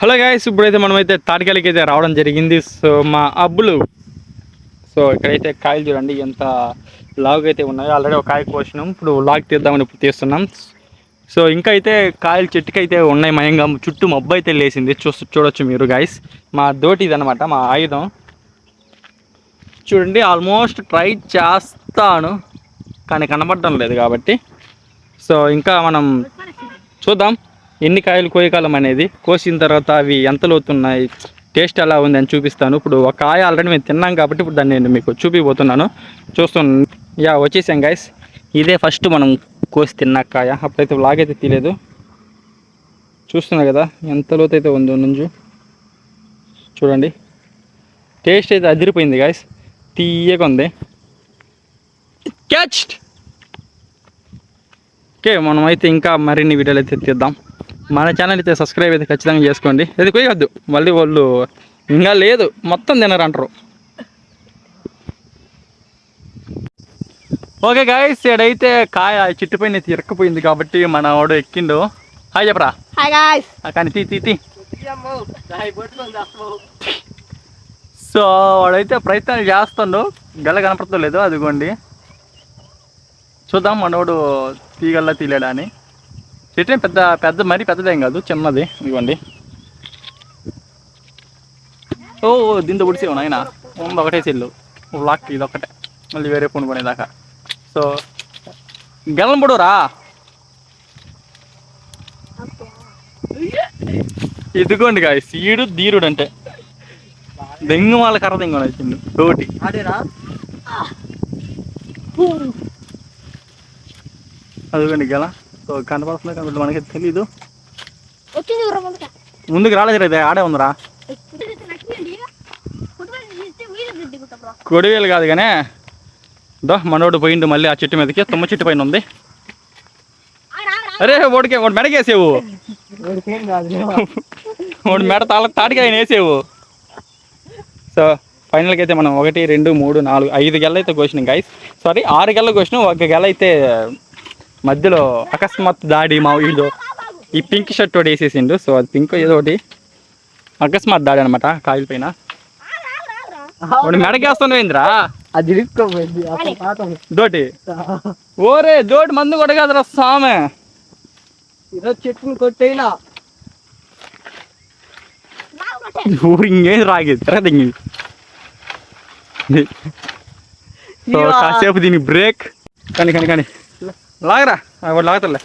Hello guys ఇప్పుడైతే మనమైతే తాటికాయలకి అయితే రావడం జరిగింది. సో మా అబ్బులు. సో ఇక్కడైతే కాయలు చూడండి ఎంత లాగ్ అయితే ఉన్నాయో. ఆల్రెడీ ఒక కాయ కోసినాం. ఇప్పుడు లాగ్ తీద్దామని ఇప్పుడు తీస్తున్నాం. సో ఇంకా అయితే కాయలు చెట్టుకి అయితే ఉన్నాయి మయంగా. చుట్టూ మబ్బు అయితే లేసింది చూ చూడొచ్చు మీరు గాయస్ మా దోటి ఇదనమాట మా ఆయుధం. చూడండి ఆల్మోస్ట్ ట్రై చేస్తాను. కానీ కనబడటం లేదు కాబట్టి. సో ఇంకా మనం చూద్దాం. ఎన్ని కాయలు కోయకాలం అనేది? కోసిన తర్వాత అవి ఎంత లోతున్నాయి? టేస్ట్ ఎలా ఉంది అని చూపిస్తాను. ఇప్పుడు ఒక కాయ ఆల్రెడీ మేము తిన్నాం కాబట్టి ఇప్పుడు దాన్ని నేను మీకు చూపిపోతున్నాను. చూస్తున్నాను యా వచ్చేసాం గైస్ ఇదే ఫస్ట్ మనం కోసి తిన్న కాయ. అప్పుడైతే వ్లాగ్ అయితే తీయలేదు. చూస్తున్నా కదా ఎంత లోతైతే ఉందో నుంచు చూడండి. టేస్ట్ అయితే అదిరిపోయింది గాయస్ తీయగా ఉంది. క్యాచ్ ఓకే మనమైతే ఇంకా మరిన్ని వీడియోలు అయితే తీద్దాం. మన ఛానల్ అయితే సబ్స్క్రైబ్ అయితే ఖచ్చితంగా చేసుకోండి. అది కొయ్యొద్దు మళ్ళీ వాళ్ళు ఇంకా లేదు మొత్తం తినరు అంటారు ఓకే గాయస్ ఇక్కడైతే కాయ చెట్టు పైన ఇరక్కపోయింది కాబట్టి మన వాడు ఎక్కిండు. హాయ్ చెప్పరా? హాయ్ గాయ్స్ కానీ తీ తీ తీ. సో వాడైతే ప్రయత్నాలు చేస్తుండు. గల కనపడతా లేదు అదిగోండి. చూద్దాం మనోడు తీగల్లా తీలేడా అని. చెట్టు ఏం పెద్ద పెద్ద మరీ పెద్దదేం కాదు చిన్నది. ఇదిగోండి. ఓ దీంతో పొడిసేవు నాయన. ఒకటే చెల్లు. లాక్ ఇది ఒకటే మళ్ళీ వేరే ఫోన్ కొనేదాకా. సో గెలం పొడురా ఇదిగోండి గాయ సీడు ధీరుడు అంటే దెంగు వాళ్ళ కర్ర దెంగు వచ్చింది తోటి అదిగోండి గెల. సో కనపడుతుంది మనకి తెలీదు. ముందుక రాలేదు ఆడే ఉందిరా. కొడివేలు కాదు కానీ దో మనోడు పోయిండు మళ్ళీ ఆ చెట్టు మీదకి తుమ్మ చెట్టు పైన ఉంది. అరే ఓడికే వాడు మెడకేసేవు. వాడు మెడ తాళ తాటికి ఆయన వేసేవు. సో ఫైనల్కి అయితే మనం ఒకటి రెండు మూడు నాలుగు ఐదు గెల అయితే కోసినాం గైస్ సారీ ఆరు గెల కోసినాం ఒక గెల అయితే మధ్యలో అకస్మాత్ దాడి మా వీళ్ళు ఈ పింక్ షర్ట్ ఒకటి వేసేసిండు సో అది పింక్ ఏదో ఒకటి. అకస్మాత్ దాడి అనమాట కాయల పైన. వాడు మెడకేస్తున్నాయిందిరా అది దోటి. ఓరే దోటి మందు కొట్టగదరా సామె. ఈరోజు చెట్టుని కొట్టేనా ఊరు ఇంకేం రాగేది సో కాసేపు దీనికి బ్రేక్. కానీ కానీ కానీ. లాగరా? ఆ, వాడు లాగుతారులే.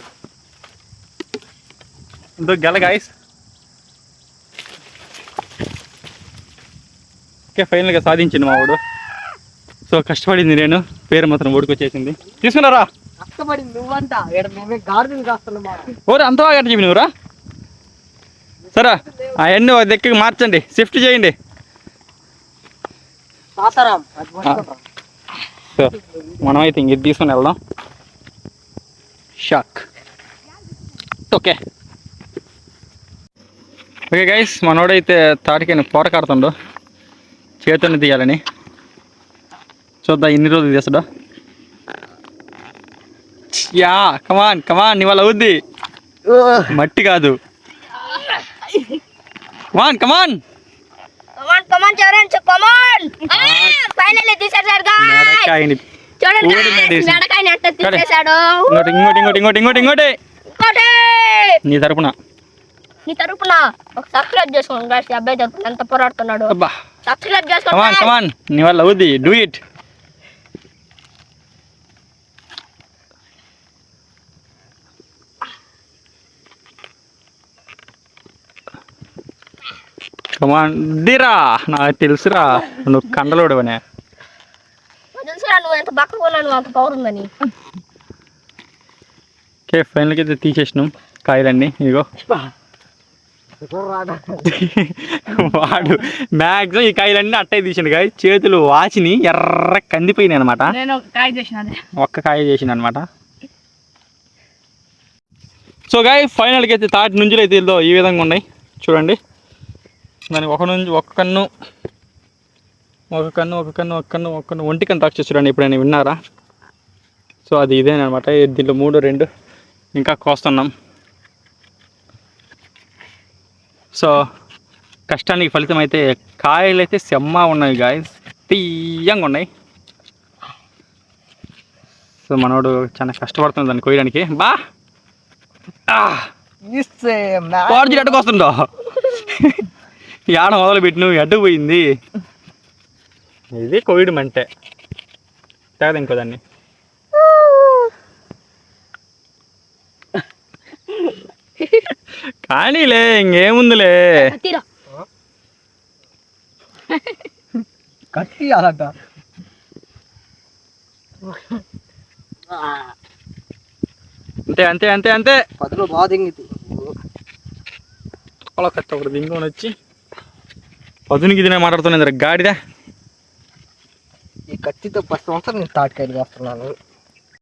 ఇంతో గెల గాయస్ ఓకే ఫైనల్గా సాధించింది మా వాడు సో కష్టపడింది నేను. పేరు మాత్రం ఓడికొచ్చేసింది తీసుకున్నారా? కష్టపడింది నువ్వంట ఇక్కడ మేమే గార్డెన్ కాస్తున్నామా ఓరే అంత బాగా చెప్పి నువ్వురా సరే అవన్నీ ఒక దిక్కుకి మార్చండి. షిఫ్ట్ చేయండి. సో మనమైతే ఇంక తీసుకొని వెళ్దాం. షాక్. ఓకే. ఓకే గైస్ మనోడైతే తాటికైన పోట కాడుతుండో చేతుని తీయాలని. చూద్దాం ఎన్ని రోజులు తీస్తాడో? యా కమాన్ కమాన్ ఇవాళ అవుద్ది. మట్టి కాదు. Come on come on come on come on చూడండి కమాన్ ఫైనల్ తీసేశాడు guys. మెడకాయని చూడండి ఊడి guys, మెడేసి. మెడకాయని ఎట్ట కడే. తీసేశాడు. ఇంకోటి ఇంకోటి ఇంకోటి ఇంకోటి ఇంకోటి ఇంకోటి. ఇంకోటి! నీ తరపున. నీ తరపున. ఒక సబ్స్క్రైబ్ చేసుకోండి అబ్బాయి తరపున ఎంత పోరాడుతున్నాడు. అబ్బా. సబ్స్క్రైబ్ చేసుకోండి కమాన్ నీ వల్ల అవుద్ది. డూ ఇట్ కమాన్ దిరా. నాకు తెలుసురా. నువ్వు కండలోడవనే. నువ్వు అంత పవర్ ఉందని. ఓకే ఫైనల్కి అయితే తీసేసినాం కాయలన్నీ ఇగో కుర్రాడా. వాడు మ్యాక్సిమం ఈ కాయలన్నీ అట్టయి తీసిండు కాయ చేతులు వాచిని ఎర్ర కందిపోయినాయి అనమాట నేను కాయ చేసిన ఒక్క కాయ చేసిండు అనమాట సో గాయ ఫైనల్కి అయితే తాటి నుంచులు అయితే ఇదో ఈ విధంగా ఉన్నాయి. చూడండి. దానికి ఒక నుంచి ఒక కన్ను ఒక కన్ను ఒక కన్ను ఒక కన్ను ఒక కన్ను. ఒంటి కన్ను తాక్ష చూడండి ఎప్పుడైనా విన్నారా? సో అది ఇదేనమాట దీంట్లో మూడు రెండు. ఇంకా కోస్తున్నాం. సో కష్టానికి ఫలితం అయితే కాయలు అయితే సెమ్మ ఉన్నాయి గాయస్ తీయంగా ఉన్నాయి. సో మనోడు చాలా కష్టపడుతుంది దాన్ని కోయడానికి బా! పాడు వస్తుందో యాడ మొదలు నువ్వు ఎడ్డు పోయింది. ఇది కోవిడ్ అంటే తేగదు ఇంకో దాన్ని? కానీలే ఇంకేముందిలే. కత్తి అలాట అంతే అంతే అంతే అంతే. పదులు బాగా అలా కట్ట ఒకటి దింకొని వచ్చి పదునికి ఇదినే మాట్లాడుతున్నది గాడిదా. కత్తితో ఫస్ట్ సంవత్సరం నేను తాటికాయలు కాస్తున్నాను